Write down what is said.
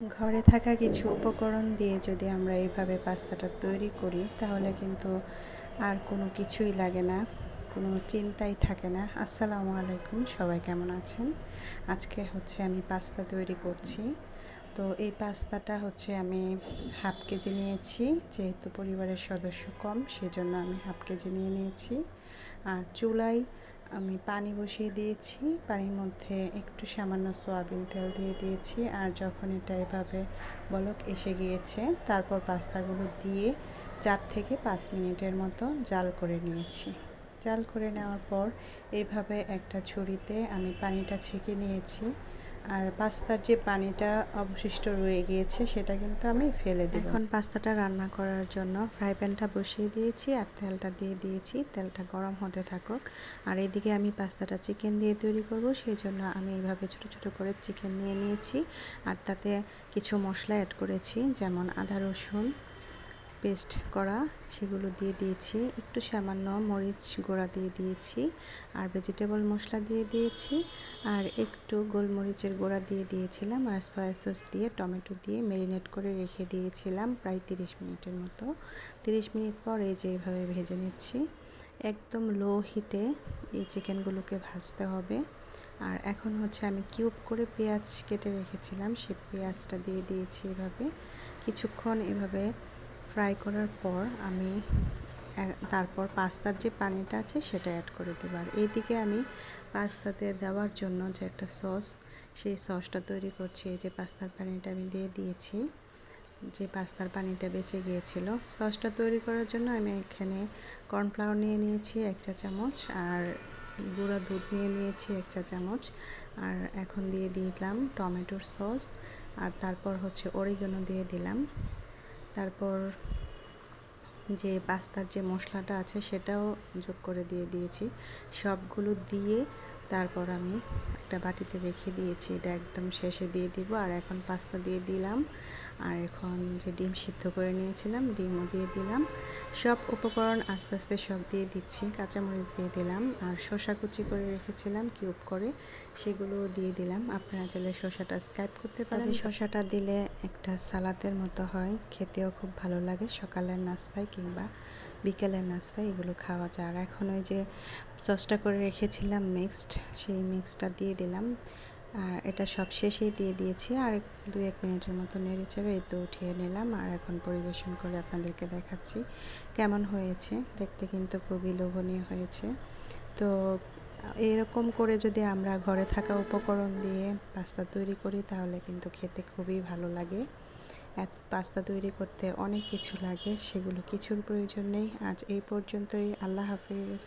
ঘরে থাকা কিছু উপকরণ দিয়ে যদি আমরা এইভাবে পাস্তাটা তৈরি করি, তাহলে কিন্তু আর কোনো কিছুই লাগে না, কোনো চিন্তাই থাকে না। আসসালামু আলাইকুম, সবাই কেমন আছেন? আজকে হচ্ছে আমি পাস্তা তৈরি করছি। তো এই পাস্তাটা হচ্ছে আমি হাফ কেজি নিয়েছি, যেহেতু পরিবারের সদস্য কম, সেজন্য আমি হাফ কেজি নিয়ে নিয়েছি। আর চুলায় আমি পানি বসিয়ে দিয়েছি। পানির মধ্যে একটু সামান্য সোয়াবিন তেল দিয়ে দিয়েছি। আর যখন এটা এভাবে বলক এসে গিয়েছে, তারপর পাস্তাগুলো দিয়ে চার থেকে পাঁচ মিনিটের মতো জাল করে নিয়েছি। জাল করে নেওয়ার পর এভাবে একটা ছুরিতে আমি পানিটা ছেঁকে নিয়েছি। আর পাস্তার যে পানিটা অবশিষ্ট রয়ে গিয়েছে, সেটা কিন্তু আমি ফেলে দিই এখন পাস্তাটা রান্না করার জন্য ফ্রাই প্যানটা বসিয়ে দিয়েছি আর তেলটা দিয়ে দিয়েছি। তেলটা গরম হতে থাকুক। আর এদিকে আমি পাস্তাটা চিকেন দিয়ে তৈরি করব সেই জন্য আমি এইভাবে ছোট ছোট করে চিকেন নিয়ে নিয়েছি। আর তাতে কিছু মশলা অ্যাড করেছি, যেমন আদা রসুন পেস্ট করা, সেগুলো দিয়ে দিয়েছি। একটু সামান্য মরিচ গুঁড়া দিয়ে দিয়েছি আর ভেজিটেবল মশলা দিয়ে দিয়েছি আর একটু গোলমরিচের গুঁড়া দিয়ে দিয়েছিলাম আর সয়া সস দিয়ে, টমেটো দিয়ে ম্যারিনেট করে রেখে দিয়েছিলাম প্রায় তিরিশ মিনিটের মতো। তিরিশ মিনিট পর এই যে এইভাবে ভেজে নিচ্ছি। একদম লো হিটে এই চিকেনগুলোকে ভাজতে হবে। আর এখন হচ্ছে আমি কিউব করে পেঁয়াজ কেটে রেখেছিলাম সেই পেঁয়াজটা দিয়ে দিয়েছি এভাবে। কিছুক্ষণ এভাবে ফ্রাই করার পর আমি তারপর পাস্তার যে পানিটা আছে সেটা অ্যাড করে দেবো। আর এইদিকে আমি পাস্তাতে দেওয়ার জন্য যে একটা সস সেই সসটা তৈরি করছি। এই যে পাস্তার পানিটা আমি দিয়ে দিয়েছি, যে পাস্তার পানিটা বেঁচে গিয়েছিল। সসটা তৈরি করার জন্য আমি এখানে কর্নফ্লাওয়ার নিয়ে নিয়েছি এক চা চামচ, আর গুঁড়া দুধ নিয়ে নিয়েছি এক চা চামচ। আর এখন দিয়ে দিলাম টমেটোর সস আর তারপর হচ্ছে অরিগানো দিয়ে দিলাম। তারপর যে পাস্তার যে মশলাটা আছে সেটাও যোগ করে দিয়ে দিয়েছি। সবগুলো দিয়ে তারপর আমি একটা বাটিতে রেখে দিয়েছি। এটা একদম শেষে দিয়ে দিব। আর এখন পাস্তা দিয়ে দিলাম। আর এখন যে ডিম সিদ্ধ করে নিয়েছিলাম ডিমও দিয়ে দিলাম। সব উপকরণ আস্তে আস্তে সব দিয়ে দিচ্ছি কাঁচামরিচ দিয়ে দিলাম আর শসা কুচি করে রেখেছিলাম কিউব করে। সেগুলো দিয়ে দিলাম। আপনারা চাইলে শসাটা স্কাইপ করতে পারেন। শসাটা দিলে একটা সালাদের মতো হয় খেতেও খুব ভালো লাগে। সকালের নাস্তায় কিংবা বিকেলের নাস্তায় এগুলো খাওয়া যায়। আর এখন ওই যে সসটা করে রেখেছিলাম মিক্সড সেই মিক্সটা দিয়ে দিলাম। আর এটা সব শেষেই দিয়ে দিয়েছি। আর দু এক মিনিটের মতো নেড়ে এই তো উঠিয়ে নিলাম। আর এখন পরিবেশন করে আপনাদেরকে দেখাচ্ছি কেমন হয়েছে। দেখতে কিন্তু খুবই লোভনীয় হয়েছে। তো এরকম করে যদি আমরা ঘরে থাকা উপকরণ দিয়ে পাস্তা তৈরি করি, তাহলে কিন্তু খেতে খুবই ভালো লাগে। এত পাস্তা তৈরি করতে অনেক কিছু লাগে, সেগুলো কিছুর প্রয়োজন নেই। আজ এই পর্যন্তই। আল্লাহ হাফিজ।